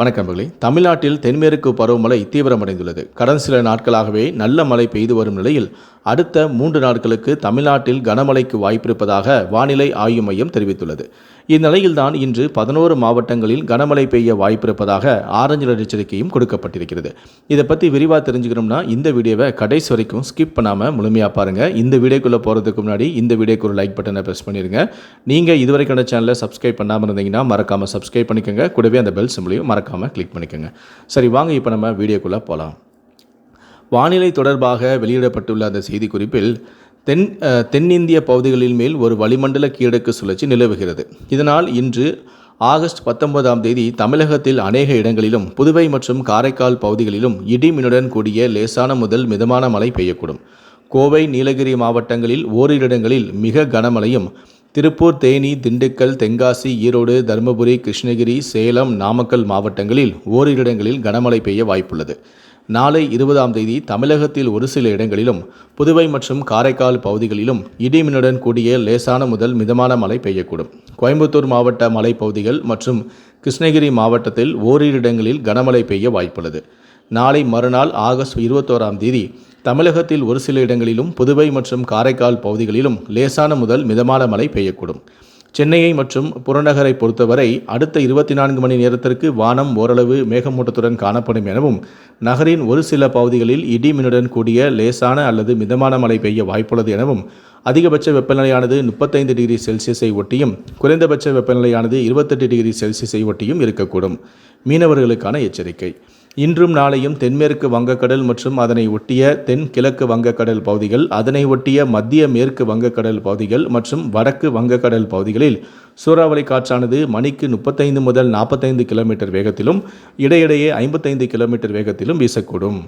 வணக்கம் மகளே. தமிழ்நாட்டில் தென்மேற்கு பருவமழை தீவிரமடைந்துள்ளது. கடந்த சில நாட்களாகவே நல்ல மழை பெய்து வரும் நிலையில் அடுத்த மூன்று நாட்களுக்கு தமிழ்நாட்டில் கனமழைக்கு வாய்ப்பிருப்பதாக வானிலை ஆய்வு மையம் தெரிவித்துள்ளது. இந்நிலையில்தான் இன்று பதினோரு மாவட்டங்களில் கனமழை பெய்ய வாய்ப்பிருப்பதாக ஆரஞ்சு நிற எச்சரிக்கையும் கொடுக்கப்பட்டிருக்கிறது. இதை பற்றி விரிவாக தெரிஞ்சுக்கணும்னா இந்த வீடியோவை கடைசி வரைக்கும் ஸ்கிப் பண்ணாமல் முழுமையாக பாருங்கள் இந்த வீடியோக்குள்ளே போகிறதுக்கு முன்னாடி இந்த வீடியோக்கு ஒரு லைக் பட்டனை ப்ரெஸ் பண்ணிடுங்க நீங்கள் இதுவரைக்கான சேனலை சப்ஸ்கிரைப் பண்ணாமல் இருந்தீங்கன்னா மறக்காமல் சப்ஸ்கிரைப் பண்ணிக்கோங்க. கூடவே அந்த பெல் சிம்பிளையும் மறக்காமல் கிளிக் பண்ணிக்கோங்க. சரி வாங்க இப்போ நம்ம வீடியோக்குள்ளே போகலாம் வானிலை தொடர்பாக வெளியிடப்பட்டுள்ள அந்த செய்திக்குறிப்பில் தென் தென்னிந்திய பகுதிகளின் மேல் ஒரு வளிமண்டல கீழக்கு சுழற்சி நிலவுகிறது. இதனால் இன்று ஆகஸ்ட் பத்தொன்பதாம் தேதி தமிழகத்தில் அநேக இடங்களிலும் புதுவை மற்றும் காரைக்கால் பகுதிகளிலும் இடிமினுடன் கூடிய லேசான முதல் மிதமான மழை பெய்யக்கூடும். கோவை நீலகிரி மாவட்டங்களில் ஓரிரு இடங்களில் மிக கனமழையும் திருப்பூர் தேனி திண்டுக்கல் தென்காசி ஈரோடு தருமபுரி கிருஷ்ணகிரி சேலம் நாமக்கல் மாவட்டங்களில் ஓரிரு இடங்களில் கனமழை பெய்ய வாய்ப்புள்ளது. நாளை இருபதாம் தேதி தமிழகத்தில் ஒரு சில இடங்களிலும் புதுவை மற்றும் காரைக்கால் பகுதிகளிலும் இடிமின்னுடன் கூடிய லேசான முதல் மிதமான மழை பெய்யக்கூடும். கோயம்புத்தூர் மாவட்ட மலைப்பகுதிகள் மற்றும் கிருஷ்ணகிரி மாவட்டத்தில் ஓரிரு இடங்களில் கனமழை பெய்ய வாய்ப்புள்ளது. நாளை மறுநாள் ஆகஸ்ட் இருபத்தோராம் தேதி தமிழகத்தில் ஒரு சில இடங்களிலும் புதுவை மற்றும் காரைக்கால் பகுதிகளிலும் லேசான முதல் மிதமான மழை பெய்யக்கூடும். சென்னையை மற்றும் புறநகரை பொறுத்தவரை அடுத்த இருபத்தி நான்கு மணி நேரத்திற்கு வானம் ஓரளவு மேகமூட்டத்துடன் காணப்படும் எனவும் நகரின் ஒரு சில பகுதிகளில் இடிமின்னுடன் கூடிய லேசான அல்லது மிதமான மழை பெய்ய வாய்ப்புள்ளது எனவும் அதிகபட்ச வெப்பநிலையானது முப்பத்தைந்து டிகிரி செல்சியஸை ஒட்டியும் குறைந்தபட்ச வெப்பநிலையானது இருபத்தெட்டு டிகிரி செல்சியஸை ஒட்டியும் இருக்கக்கூடும். மீனவர்களுக்கான எச்சரிக்கை. இன்றும் நாளையும் தென்மேற்கு வங்கக்கடல் மற்றும் அதனை ஒட்டிய தென் கிழக்கு வங்கக்கடல் பகுதிகள் அதனை ஒட்டிய மத்திய மேற்கு வங்கக்கடல் பகுதிகள் மற்றும் வடக்கு வங்கக்கடல் பகுதிகளில் சூறாவளி காற்றானது மணிக்கு முப்பத்தைந்து முதல் நாற்பத்தைந்து கிலோமீட்டர் வேகத்திலும் இடையிடையே ஐம்பத்தைந்து கிலோமீட்டர் வேகத்திலும் வீசக்கூடும்.